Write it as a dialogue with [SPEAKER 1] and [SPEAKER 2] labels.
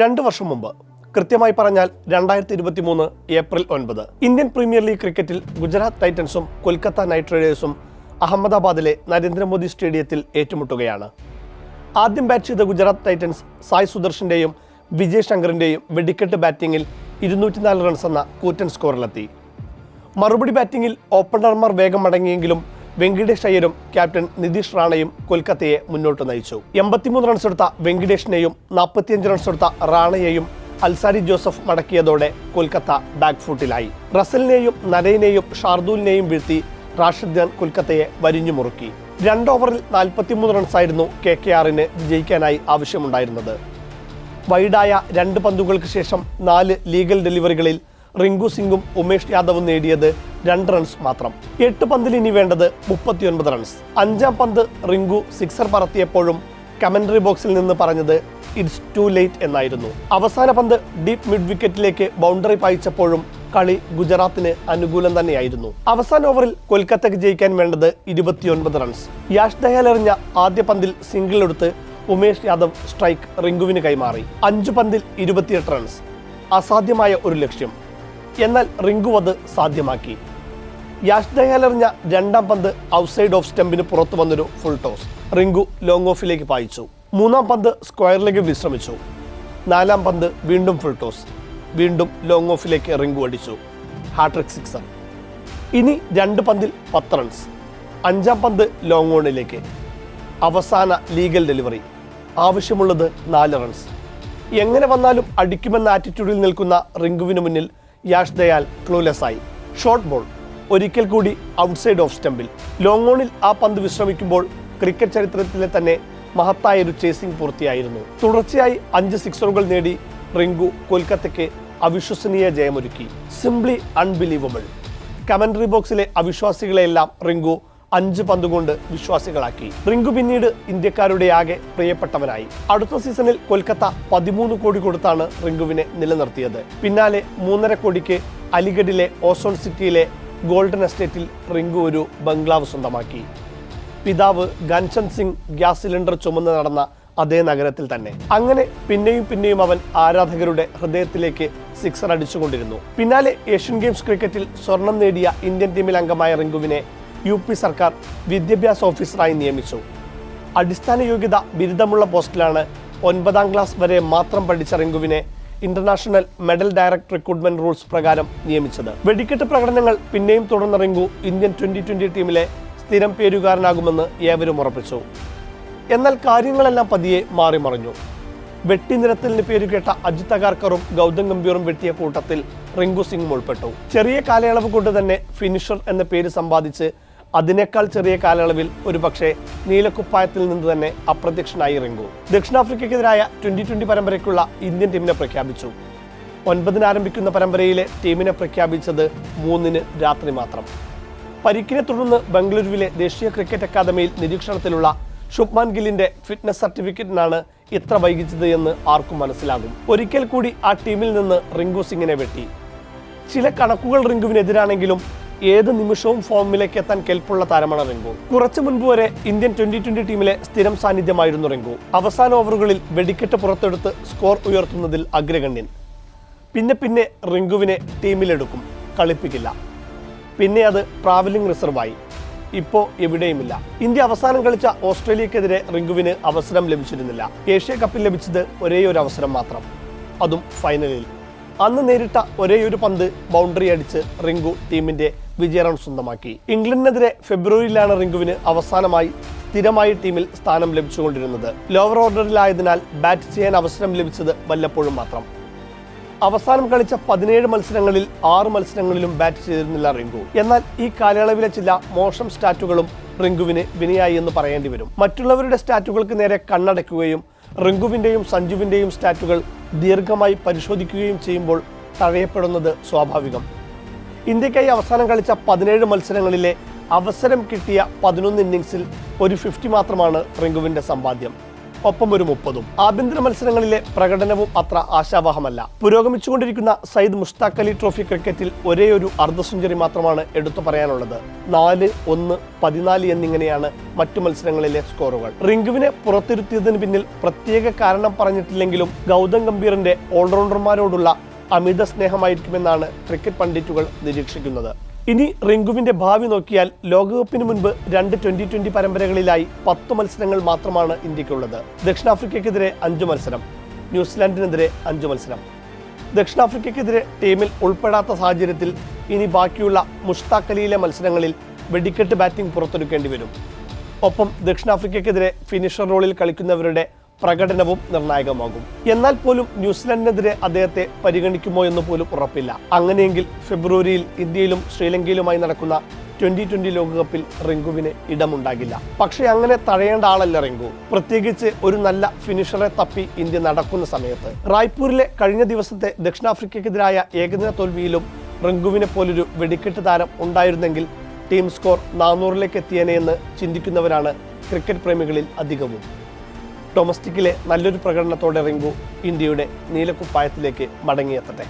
[SPEAKER 1] രണ്ടു വർഷം മുമ്പ്. കൃത്യമായി പറഞ്ഞാൽ രണ്ടായിരത്തി ഇരുപത്തി മൂന്ന് ഏപ്രിൽ ഒൻപത്. ഇന്ത്യൻ പ്രീമിയർ ലീഗ് ക്രിക്കറ്റിൽ ഗുജറാത്ത് ടൈറ്റൻസും കൊൽക്കത്ത നൈറ്റ് റൈഡേഴ്സും അഹമ്മദാബാദിലെ നരേന്ദ്രമോദി സ്റ്റേഡിയത്തിൽ ഏറ്റുമുട്ടുകയാണ്. ആദ്യം ബാറ്റ് ചെയ്ത ഗുജറാത്ത് ടൈറ്റൻസ് സായ് സുദർശന്റെയും വിജയ് ശങ്കറിന്റെയും വെടിക്കെട്ട് ബാറ്റിംഗിൽ ഇരുന്നൂറ്റിനാല് റൺസ് എന്ന കൂറ്റൻ സ്കോറിലെത്തി മറുപടി ബാറ്റിംഗിൽ ഓപ്പണർമാർ വേഗം മടങ്ങിയെങ്കിലും വെങ്കിടേഷ് അയ്യരും ക്യാപ്റ്റൻ നിതീഷ് റാണയും കൊൽക്കത്തയെ മുന്നോട്ട് നയിച്ചു. എൺപത്തിമൂന്ന് റൺസ് എടുത്ത വെങ്കിടേഷിനെയും നാൽപ്പത്തിയഞ്ച് റൺസ് എടുത്ത റാണയെയും അൽസാരി ജോസഫ് മടക്കിയതോടെ കൊൽക്കത്ത ബാക്ക്ഫൂട്ടിലായി റസലിനെയും നരയിനെയും ഷാർദൂലിനെയും വീഴ്ത്തി റാഷിദ് ഖാൻ കൊൽക്കത്തയെ വരിഞ്ഞു മുറുക്കി. രണ്ട് ഓവറിൽ നാൽപ്പത്തിമൂന്ന് റൺസായിരുന്നു കെ കെ ആറിന് വിജയിക്കാനായി ആവശ്യമുണ്ടായിരുന്നത്. വൈഡായ രണ്ട് പന്തുകൾക്ക് ശേഷം നാല് ലീഗൽ ഡെലിവറികളിൽ റിങ്കു സിംഗും ഉമേഷ് യാദവും നേടിയത് രണ്ട് റൺസ് മാത്രം. എട്ട് പന്തിൽ ഇനി വേണ്ടത് മുപ്പത്തിയൊൻപത് റൺസ് അഞ്ചാം പന്ത് റിങ്കു സിക്സർ പറത്തിയപ്പോഴും കമന്ററി ബോക്സിൽ നിന്ന് പറഞ്ഞത് ഇറ്റ്സ് ടു ലേറ്റ് എന്നായിരുന്നു. അവസാന പന്ത് ഡീപ് മിഡ് വിക്കറ്റിലേക്ക് ബൗണ്ടറി പായിച്ചപ്പോഴും കളി ഗുജറാത്തിന് അനുകൂലം തന്നെയായിരുന്നു. അവസാന ഓവറിൽ കൊൽക്കത്തക്ക് ജയിക്കാൻ വേണ്ടത് ഇരുപത്തിയൊൻപത് റൺസ് യാഷ് ദയാൽ എറിഞ്ഞ ആദ്യ പന്തിൽ സിംഗിൾ എടുത്ത് ഉമേഷ് യാദവ് സ്ട്രൈക്ക് റിങ്കുവിന് കൈമാറി. അഞ്ചു പന്തിൽ ഇരുപത്തിയെട്ട് റൺസ് അസാധ്യമായ ഒരു ലക്ഷ്യം. എന്നാൽ റിങ്കു അത് സാധ്യമാക്കി. യാഷ് ദയാലെറിഞ്ഞ രണ്ടാം പന്ത് ഔട്ട്സൈഡ് ഓഫ് സ്റ്റെമ്പിന് പുറത്തു വന്നൊരു ഫുൾ ടോസ്. റിങ്കു ലോങ് ഓഫിലേക്ക് പായിച്ചു. മൂന്നാം പന്ത് സ്ക്വയറിലേക്ക് വിശ്രമിച്ചു. നാലാം പന്ത് വീണ്ടും ഫുൾ ടോസ്. വീണ്ടും ലോങ് ഓഫിലേക്ക് റിങ്കു അടിച്ചു. Hat trick sixer. ഇനി രണ്ട് പന്തിൽ പത്ത് റൺസ്. അഞ്ചാം പന്ത് ലോങ് ഓണിലേക്ക്. അവസാന ലീഗൽ ഡെലിവറി. ആവശ്യമുള്ളത് നാല് റൺസ്. എങ്ങനെ വന്നാലും അടിക്കുമെന്ന ആറ്റിറ്റ്യൂഡിൽ നിൽക്കുന്ന റിങ്കുവിന് മുന്നിൽ യാഷ് ദയാൽ ക്ലൂലെസ് ആയി. ഷോർട്ട് ബോൾ ഒരിക്കൽ കൂടി ഔട്ട്സൈഡ് ഓഫ് സ്റ്റമ്പിൽ ലോങ് ഓണിൽ ആ പന്ത് വിശ്രമിക്കുമ്പോൾ ക്രിക്കറ്റ് ചരിത്രത്തിലെ തന്നെ മഹത്തായ ഒരു ചേസിംഗ് പൂർത്തിയായിരുന്നു. തുടർച്ചയായി അഞ്ച് സിക്സറുകൾ നേടി റിങ്കു കൊൽക്കത്തയ്ക്ക് അവിശ്വസനീയ ജയമൊരുക്കി. സിംപ്ലി അൺബിലീവബിൾ കമന്ററി ബോക്സിലെ അവിശ്വാസികളെയെല്ലാം റിങ്കു അഞ്ച് പന്തുകൊണ്ട് വിശ്വാസികളാക്കി. റിങ്കു പിന്നീട് ഇന്ത്യക്കാരുടെ ആകെ പ്രിയപ്പെട്ടവനായി. അടുത്ത സീസണിൽ കൊൽക്കത്ത പതിമൂന്ന് കോടി കൊടുത്താണ് റിങ്കുവിനെ നിലനിർത്തിയത്. പിന്നാലെ മൂന്നര കോടിക്ക് അലിഗഡിലെ ഓസോൺ സിറ്റിയിലെ ഗോൾഡൻ എസ്റ്റേറ്റിൽ റിങ്കു ഒരു ബംഗ്ലാവ് സ്വന്തമാക്കി. പിതാവ് ഗൻചന്ദ് സിംഗ് ഗ്യാസ് സിലിണ്ടർ ചുമന്ന് നടന്ന അതേ നഗരത്തിൽ തന്നെ. അങ്ങനെ പിന്നെയും പിന്നെയും അവൻ ആരാധകരുടെ ഹൃദയത്തിലേക്ക് സിക്സർ അടിച്ചുകൊണ്ടിരുന്നു. പിന്നാലെ ഏഷ്യൻ ഗെയിംസ് ക്രിക്കറ്റിൽ സ്വർണം നേടിയ ഇന്ത്യൻ ടീമിൽ അംഗമായ റിങ്കുവിനെ യു പി സർക്കാർ വിദ്യാഭ്യാസ ഓഫീസറായി നിയമിച്ചു. അടിസ്ഥാന യോഗ്യത ബിരുദമുള്ള പോസ്റ്റിലാണ് ഒൻപതാം ക്ലാസ് വരെ മാത്രം പഠിച്ച റിങ്കുവിനെ international medal direct recruitment rules പ്രകാരം നിയമിച്ചത്. വെടിക്കെട്ട് പ്രകടനങ്ങൾ പിന്നെയും തുടർന്ന റിങ്കു ഇന്ത്യൻ ട്വന്റി ട്വന്റി ടീമിലെ സ്ഥിരം പേരുകാരനാകുമെന്ന് ഏവരും ഉറപ്പിച്ചു. എന്നാൽ കാര്യങ്ങളെല്ലാം പതിയെ മാറി മറിഞ്ഞു. വെട്ടിനിരത്തലിന് പേരുകേട്ട അജിത് അഗാർക്കറും ഗൗതം ഗംഭീറും വെട്ടിയ കൂട്ടത്തിൽ റിങ്കു സിംഗും ഉൾപ്പെട്ടു. ചെറിയ കാലയളവ് കൊണ്ട് തന്നെ ഫിനിഷർ എന്ന പേര് സമ്പാദിച്ച് അതിനേക്കാൾ ചെറിയ കാലയളവിൽ ഒരുപക്ഷെ നീലക്കുപ്പായത്തിൽ നിന്ന് തന്നെ അപ്രത്യക്ഷനായി റിങ്കു. ദക്ഷിണാഫ്രിക്കയ്ക്കെതിരായ ട്വന്റി ട്വന്റി പരമ്പരയ്ക്കുള്ള ഇന്ത്യൻ ടീമിനെ പ്രഖ്യാപിച്ചു. ഒൻപതിന് ആരംഭിക്കുന്ന പരമ്പരയിലെ ടീമിനെ പ്രഖ്യാപിച്ചത് മൂന്നിന് രാത്രി മാത്രം. പരിക്കിനെ തുടർന്ന് ബംഗളൂരുവിലെ ദേശീയ ക്രിക്കറ്റ് അക്കാദമിയിൽ നിരീക്ഷണത്തിലുള്ള ശുഭ്മാൻ ഗില്ലിന്റെ ഫിറ്റ്നസ് സർട്ടിഫിക്കറ്റിനാണ് ഇത്ര വൈകിച്ചത് എന്ന് ആർക്കും മനസ്സിലാകും. ഒരിക്കൽ കൂടി ആ ടീമിൽ നിന്ന് റിങ്കു സിംഗിനെ വെട്ടി. ചില കണക്കുകൾ റിങ്കുവിനെതിരാണെങ്കിലും ഏത് നിമിഷവും ഫോമിലേക്ക് എത്താൻ കെൽപ്പുള്ള താരമാണ് റിങ്കു. കുറച്ചു മുൻപ് വരെ ഇന്ത്യൻ ട്വന്റി ട്വന്റി ടീമിലെ സ്ഥിരം സാന്നിധ്യമായിരുന്നു റിങ്കു. അവസാന ഓവറുകളിൽ വെടിക്കെട്ട് പുറത്തെടുത്ത് സ്കോർ ഉയർത്തുന്നതിൽ അഗ്രഗണ്യൻ. പിന്നെ പിന്നെ റിങ്കുവിനെ ടീമിലെടുക്കും. കളിപ്പിക്കില്ല. പിന്നെ അത് ട്രാവലിംഗ് റിസർവായി. ഇപ്പോ എവിടെയുമില്ല. ഇന്ത്യ അവസാനം കളിച്ച ഓസ്ട്രേലിയക്കെതിരെ റിങ്കുവിന് അവസരം ലഭിച്ചിരുന്നില്ല. ഏഷ്യ കപ്പിൽ ലഭിച്ചത് ഒരേ ഒരു അവസരം മാത്രം. അതും ഫൈനലിൽ. അന്ന് നേരിട്ട ഒരേ ഒരു പന്ത് ബൗണ്ടറി അടിച്ച് റിങ്കു ടീമിന്റെ വിജയ റൺ സ്വന്തമാക്കി. ഇംഗ്ലണ്ടിനെതിരെ ഫെബ്രുവരിയിലാണ് റിങ്കുവിന് അവസാനമായി സ്ഥിരമായി ടീമിൽ സ്ഥാനം ലഭിച്ചുകൊണ്ടിരുന്നത്. ലോവർ ഓർഡറിലായതിനാൽ ബാറ്റ് ചെയ്യാൻ അവസരം ലഭിച്ചത് വല്ലപ്പോഴും മാത്രം. അവസാനം കളിച്ച പതിനേഴ് മത്സരങ്ങളിൽ ആറ് മത്സരങ്ങളിലും ബാറ്റ് ചെയ്തിരുന്നില്ല റിങ്കു. എന്നാൽ ഈ കാലയളവിലെ ചില മോശം സ്റ്റാറ്റുകളും റിങ്കുവിന് വിനയായി എന്ന് പറയേണ്ടി വരും. മറ്റുള്ളവരുടെ സ്റ്റാറ്റുകൾക്ക് നേരെ കണ്ണടയ്ക്കുകയും റിങ്കുവിന്റെയും സഞ്ജുവിന്റെയും സ്റ്റാറ്റുകൾ ദീർഘമായി പരിശോധിക്കുകയും ചെയ്യുമ്പോൾ തഴയപ്പെടുന്നത് സ്വാഭാവികം. ഇന്ത്യക്കായി അവസാനം കളിച്ച പതിനേഴ് മത്സരങ്ങളിലെ അവസരം കിട്ടിയ പതിനൊന്ന് ഇന്നിങ്സിൽ ഒരു ഫിഫ്റ്റി മാത്രമാണ് റിങ്കുവിന്റെ സമ്പാദ്യം. ഒപ്പം ഒരു മുപ്പതും. ആഭ്യന്തര മത്സരങ്ങളിലെ പ്രകടനവും അത്ര ആശാവഹമല്ല. പുരോഗമിച്ചുകൊണ്ടിരിക്കുന്ന സയ്യിദ് മുഷ്താഖ് അലി ട്രോഫി ക്രിക്കറ്റിൽ ഒരേ ഒരു അർദ്ധ സെഞ്ചുറി മാത്രമാണ് എടുത്തു പറയാനുള്ളത്. നാല് ഒന്ന് പതിനാല് എന്നിങ്ങനെയാണ് മറ്റു മത്സരങ്ങളിലെ സ്കോറുകൾ. റിങ്കുവിനെ പുറത്തിരുത്തിയതിന് പിന്നിൽ പ്രത്യേക കാരണം പറഞ്ഞിട്ടില്ലെങ്കിലും ഗൗതം ഗംഭീറിന്റെ ഓൾറൗണ്ടർമാരോടുള്ള അമിത സ്നേഹമായിരിക്കുമെന്നാണ് ക്രിക്കറ്റ് പണ്ഡിറ്റുകൾ നിരീക്ഷിക്കുന്നത്. ഇനി റിങ്കുവിന്റെ ഭാവി നോക്കിയാൽ ലോകകപ്പിന് മുൻപ് രണ്ട് ട്വന്റി ട്വന്റി പരമ്പരകളിലായി പത്ത് മത്സരങ്ങൾ മാത്രമാണ് ഇന്ത്യക്കുള്ളത്. ദക്ഷിണാഫ്രിക്കയ്ക്കെതിരെ അഞ്ച് മത്സരം ന്യൂസിലാൻഡിനെതിരെ അഞ്ച് മത്സരം. ദക്ഷിണാഫ്രിക്കയ്ക്കെതിരെ ടീമിൽ ഉൾപ്പെടാത്ത സാഹചര്യത്തിൽ ഇനി ബാക്കിയുള്ള മുഷ്താഖ് അലിയിലെ മത്സരങ്ങളിൽ വെടിക്കെട്ട് ബാറ്റിംഗ് പുറത്തെടുക്കേണ്ടി വരും. ഒപ്പം ദക്ഷിണാഫ്രിക്കയ്ക്കെതിരെ ഫിനിഷർ റോളിൽ കളിക്കുന്നവരുടെ പ്രകടനവും നിർണായകമാകും. എന്നാൽ പോലും ന്യൂസിലൻഡിനെതിരെ അദ്ദേഹത്തെ പരിഗണിക്കുമോ എന്ന് പോലും ഉറപ്പില്ല. അങ്ങനെയെങ്കിൽ ഫെബ്രുവരിയിൽ ഇന്ത്യയിലും ശ്രീലങ്കയിലുമായി നടക്കുന്ന ട്വന്റി ട്വന്റി ലോകകപ്പിൽ റിങ്കുവിന് ഇടമുണ്ടാകില്ല. പക്ഷേ അങ്ങനെ തഴയേണ്ട ആളല്ല റിങ്കു. പ്രത്യേകിച്ച് ഒരു നല്ല ഫിനിഷറെ തപ്പി ഇന്ത്യ നടക്കുന്ന സമയത്ത്. റായ്പൂരിലെ കഴിഞ്ഞ ദിവസത്തെ ദക്ഷിണാഫ്രിക്കയ്ക്കെതിരായ ഏകദിന തോൽവിയിലും റിങ്കുവിനെ പോലൊരു വെടിക്കെട്ട് താരം ഉണ്ടായിരുന്നെങ്കിൽ ടീം സ്കോർ നാനൂറിലേക്ക് എത്തിയേനെ എന്ന് ചിന്തിക്കുന്നവരാണ് ക്രിക്കറ്റ് പ്രേമികളിൽ അധികവും. ഡൊമസ്റ്റിക്കിലെ നല്ലൊരു പ്രകടനത്തോടെ റിങ്കു ഇന്ത്യയുടെ നീലക്കുപ്പായത്തിലേക്ക് മടങ്ങിയെത്തട്ടെ.